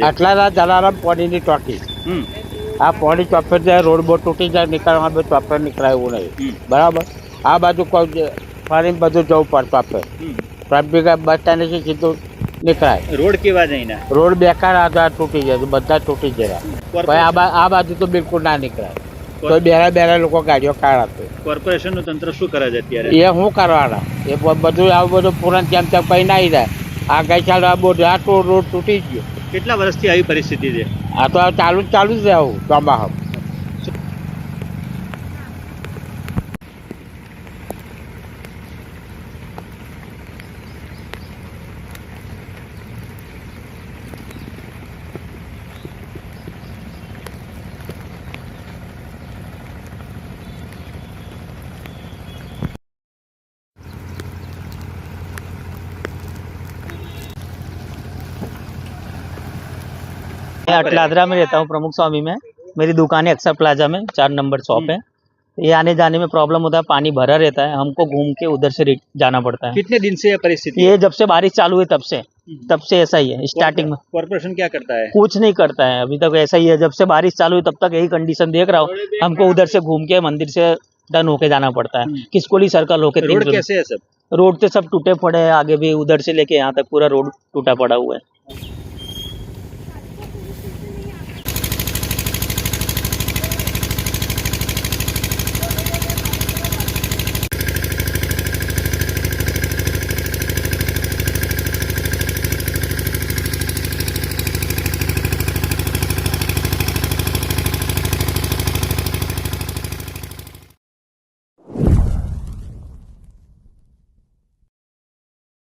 આટલા રાત જલારામ પોણીની ટોકી. આ પોણી ચોપર જાય રોડ બોટ તૂટી જાય નીકળવા બે ચોપર નીકળાય એવું નહીં બરાબર? આ બાજુ ફરી બધું જવું પડે ચોપર. હમ. ટ્રાફિક બસ સ્ટેન્ડથી સીધું નીકળાય. રોડ કેવા જઈને રોડ બેકાર આધાર તૂટી જાય બધા તૂટી જાય. ભાઈ આ બા આ બાજુ તો બિલકુલ ના નીકળાય. તો બેરા બેરા લોકો ગાડીઓ કાઢાશે કોર્પોરેશનનું તંત્ર શું કરે છે અત્યારે? એ શું કરવાના? એ બધું આવું બધું પૂરણ તેમ તેમ કઈ ના જાય આ ગઈકાલે ચાલ આ બોટ આ તો રોડ તૂટી ગયો. કેટલા વર્ષથી આવી પરિસ્થિતિ છે? આ તો આ ચાલુ જ ચાલુ જ રહે આવું ચોમાસું मैं अटलादरा में रहता हूँ प्रमुख स्वामी में। मेरी दुकान है अक्सर प्लाजा में चार नंबर शॉप है। ये आने जाने में प्रॉब्लम होता है पानी भरा रहता है हमको घूम के उधर से जाना पड़ता है। कितने दिन से यह परिस्थिति ये जब से बारिश चालू हुई तब से तब से ऐसा ही है स्टार्टिंग में। कॉर्पोरेशन क्या करता है? कुछ नहीं करता है अभी तक ऐसा ही है जब से बारिश चालू हुई तब तक यही कंडीशन देख रहा हूँ। हमको उधर से घूम के मंदिर से डन होके जाना पड़ता है। हम्म। किसकोली सर्कल होके रोड कैसे है सब? रोड तो सब टूटे पड़े हैं आगे भी उधर से लेके यहाँ तक पूरा रोड टूटा पड़ा हुआ है।